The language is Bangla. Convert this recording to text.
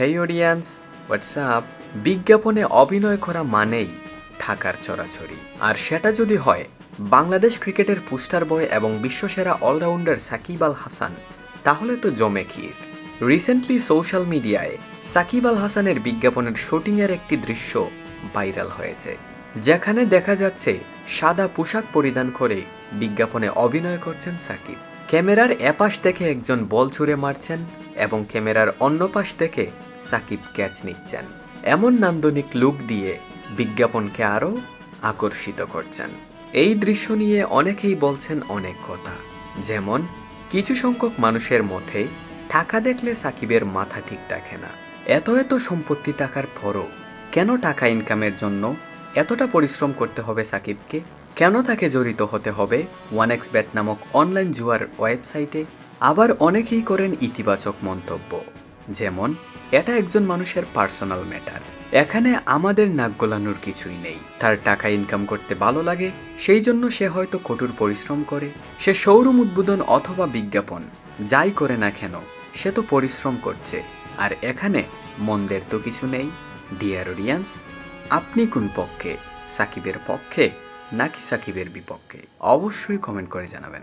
হেই অডিয়েন্স হোয়াটসঅ্যাপ বিজ্ঞাপনে অভিনয় করা মানেই ঢাকার চরাচরি আর সেটা যদি হয়, বাংলাদেশ ক্রিকেটের পুস্টার বয় এবং বিশ্বসেরা অলরাউন্ডার সাকিব আল হাসান, তাহলে তো জমে ক্ষীর। রিসেন্টলি সোশ্যাল মিডিয়ায় সাকিব আল হাসানের বিজ্ঞাপনের শুটিংয়ের একটি দৃশ্য ভাইরাল হয়েছে, যেখানে দেখা যাচ্ছে সাদা পোশাক পরিধান করে বিজ্ঞাপনে অভিনয় করছেন সাকিব। ক্যামেরার এপাশ থেকে একজন বল ছুঁড়ে মারছেন এবং ক্যামেরার অন্য পাশ থেকে সাকিব ক্যাচ নিচ্ছেন। এমন নান্দনিক লুক দিয়ে বিজ্ঞাপনকে আরও আকর্ষিত করছেন। এই দৃশ্য নিয়ে অনেকেই বলছেন অনেক কথা। যেমন, কিছু সংখ্যক মানুষের মধ্যে টাকা দেখলে সাকিবের মাথা ঠিক থাকে না। এত এত সম্পত্তি থাকার পরও কেন টাকা ইনকামের জন্য এতটা পরিশ্রম করতে হবে সাকিবকে? কেন তাকে জড়িত হতে হবে? ওয়ান এক্স ব্যাট নামক অনলাইন জুয়ার ওয়েবসাইটে আবার অনেকেই করেন ইতিবাচক মন্তব্য, যেমন, এটা একজন মানুষের পার্সোনাল ম্যাটার। এখানে আমাদের নাক গলানোর কিছুই নেই। তার টাকা ইনকাম করতে ভালো লাগে, সেই জন্য সে হয়তো কঠোর পরিশ্রম করে। সে শোরুম উদ্বোধন অথবা বিজ্ঞাপন, যাই করে না কেন, সে তো পরিশ্রম করছে। আর এখানে মন্দের তো কিছু নেই। ডিয়ার অডিয়েন্স, আপনি কোন পক্ষে? সাকিবের পক্ষে নাকি সাকিবের বিপক্ষে? অবশ্যই কমেন্ট করে জানাবেন।